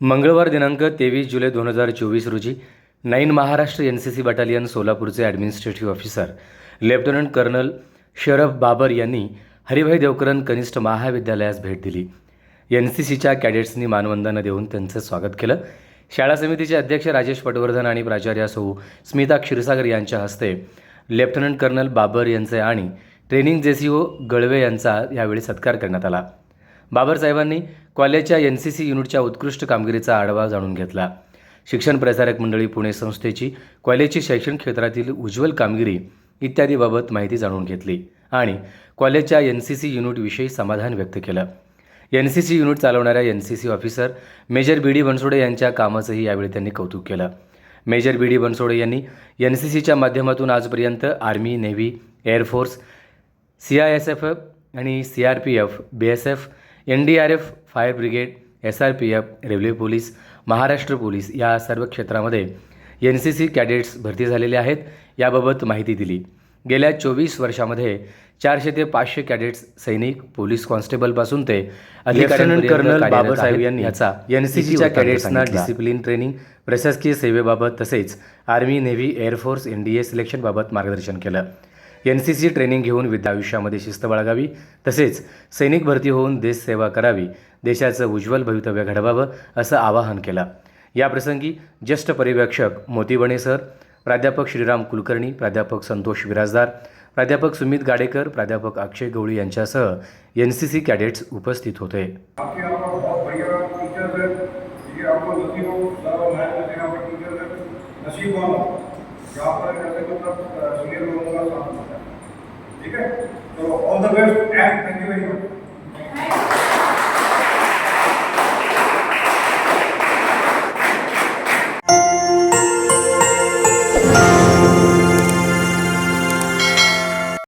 मंगळवार दिनांक तेवीस जुलै दोन हजार चोवीस रोजी nine Maharashtra N C C battalion सोलापूरचे administrative officer lieutenant colonel Sharaf Babar यांनी हरिभाई देवकरन कनिष्ठ महाविद्यालयास भेट दिली. एन सी सीच्या कॅडेट्सनी मानवंदना देऊन त्यांचं स्वागत केलं. शाळा समितीचे अध्यक्ष राजेश पटवर्धन आणि प्राचार्या सौ स्मिता क्षीरसागर यांच्या हस्ते लेफ्टनंट कर्नल बाबर यांचे आणि ट्रेनिंग जेसीओ गळवे यांचा यावेळी सत्कार करण्यात आला. बाबासाहेबांनी कॉलेजच्या एन सी सी युनिटच्या उत्कृष्ट कामगिरीचा आढावा जाणून घेतला. शिक्षण प्रसारक मंडळी पुणे संस्थेची कॉलेजची शैक्षणिक क्षेत्रातील उज्ज्वल कामगिरी इत्यादीबाबत माहिती जाणून घेतली आणि कॉलेजच्या एन सी सी युनिटविषयी समाधान व्यक्त केलं. एन सी सी युनिट चालवणाऱ्या N C C officer major B D Bansode यांच्या कामाचंही यावेळी त्यांनी कौतुक केलं. मेजर बी डी बनसोडे यांनी एन सी सीच्या माध्यमातून आजपर्यंत army navy air force C I S F F आणि C R P F B S F N D R F fire brigade S R P F railway police Maharashtra police या सर्व क्षेत्रामध्ये N C C cadets भरती झालेले आहेत. याबाबत माहिती दिली. गेल्या चोवीस वर्षामध्ये चारशे ते पाचशे कॅडेट्स सैनिक पोलीस कॉन्स्टेबलपासून ते कर्नल बाबासाहेब यांनी याचा एन सी सीच्या कॅडेट्सना. डिसिप्लिन ट्रेनिंग प्रशासकीय सेवेबाबत तसेच army navy air force N D A सिलेक्शनबाबत मार्गदर्शन केलं. एन सी सी ट्रेनिंग घेऊन विद्या आयुष्यामध्ये शिस्त बाळगावी. तसेच सैनिक भरती होऊन देशसेवा करावी. देशाचं उज्ज्वल भवितव्य घडवावं असं आवाहन केलं. याप्रसंगी ज्येष्ठ पर्यवेक्षक मोतीबणे सर प्राध्यापक श्रीराम कुलकर्णी प्राध्यापक संतोष विराजदार प्राध्यापक सुमित गाडेकर प्राध्यापक अक्षय गवळी यांच्यासह एन सी सी कॅडेट्स उपस्थित होते. नसीब वाला. ठीक है तो all the best and thank you very much